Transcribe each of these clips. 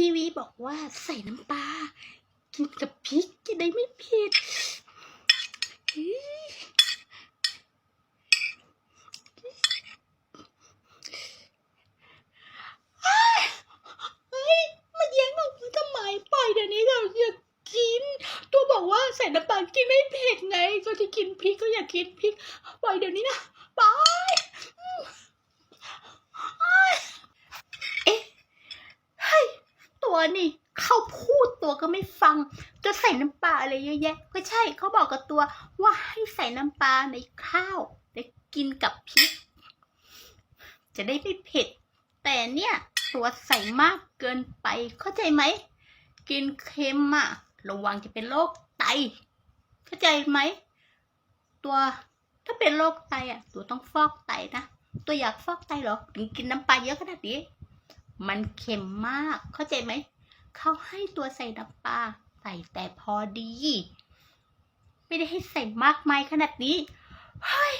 พีวีบอกว่าใส่น้ำปลากินกับพริกจะได้ไม่เผ็ดเฮ้ยเฮ้ยมาแย่งของกูทำไมปล่อยเดี๋ยวนี้เราอยากกินตัวบอกว่าใส่น้ำปลากินไม่เผ็ดไงก็ที่กินพริกก็อยากกินพริกปล่อยเดี๋ยวนี้นะไปล่อยอืมเอ้ยเอ๊ะ เฮ้ย ตัว นี่เขาพูดตัวก็ไม่ฟัง จะใส่น้ำปลาอะไรเยอะแยะ ก็ใช่เขาบอกกับตัวว่าให้ใส่น้ำปลาในข้าวและกินกับพริก จะได้ไม่เผ็ด แต่เนี่ยตัวใส่มากเกินไป เข้าใจไหม กินเค็มอะระวังจะเป็นโรคไต เข้าใจไหม ตัวถ้าเป็นโรคไตอะตัวต้องฟอกไตนะ ตัวอยากฟอกไตเหรอ ถึงกินน้ำปลาเยอะขนาดนี้ มันเค็มมาก เข้าใจไหม เขาให้ตัวใส่น้ำปลาใส่แต่พอดี ไม่ได้ให้ใส่มากมายขนาดนี้ เฮ้ย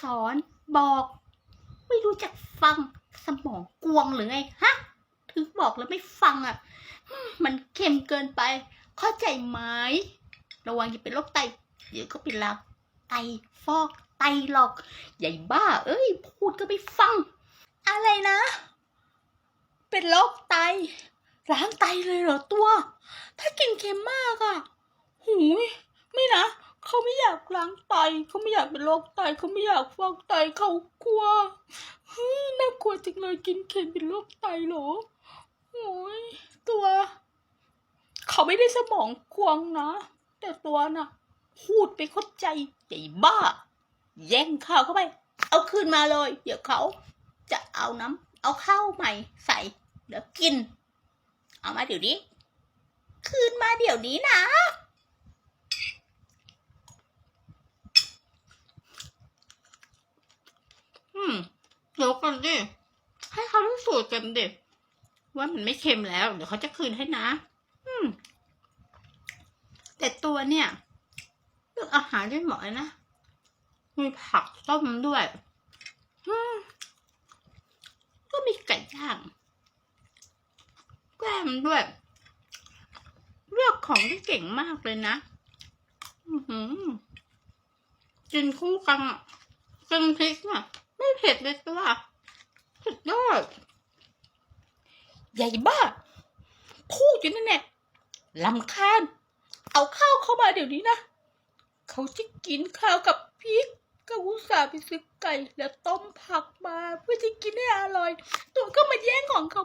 สอนบอก ไม่รู้จักฟังสมองกวงหรือไงฮะ ถึงบอกแล้วไม่ฟังอะมมันเค็มเกินไป เข้าใจไหมระวังอย่าเป็นโรคไตเดี๋ยวก็เป็นลาไตฟอกไตหรอก ใหญ่บ้า เอ้ย พูดก็ไม่ฟัง อะไรนะ เป็นโรคไต ล้างไตเลยเหรอตัว ถ้ากินเค็มมากอะหูยไม่นะเขาไม่อยากล้างไตเขาไม่อยากเป็นโรคไตเขาไม่อยากฟอกไตเขากลัวเฮ้ยน่ากลัวจังเลยกินเค็มเป็นโรคไตเหรอโอ้ยตัวเขาไม่ได้สมองกวงนะ แต่ตัวน่ะพูดไปเข้าใจใหญ่บ้า แย่งข้าวเข้าไป เอาคืนมาเลย เดี๋ยวเขาจะเอาน้ำเอาข้าวใหม่ใส่เดี๋ยวกิน เอามาเดี๋ยวนี้ คืนมาเดี๋ยวนี้นะอืมเดี๋ยวกันดิให้เขารู้สูตรกันดิว่ามันไม่เค็มแล้ว เดี๋ยวเขาจะคืนให้นะ อืม แต่ตัวเนี่ยเลือกอาหารได้เหมาะนะ มีผักต้มด้วย อืมก็มีไก่ย่าง แกล้มด้วย เลือกของที่เก่งมากเลยนะกินคู่กันอะกินพริกอะ ไม่เผ็ดเลยตัวสุดยอดใหญ่บ้าพูดอยู่นั่นแหละลำคาญ เอาข้าวเข้ามาเดี๋ยวนี้นะ เขาจะกินข้าวกับพริกก็อุตส่าห์ไปซื้อไก่แล้วต้มผักมาเพื่อจะกินให้อร่อย ตัวก็มาแย่งของเขา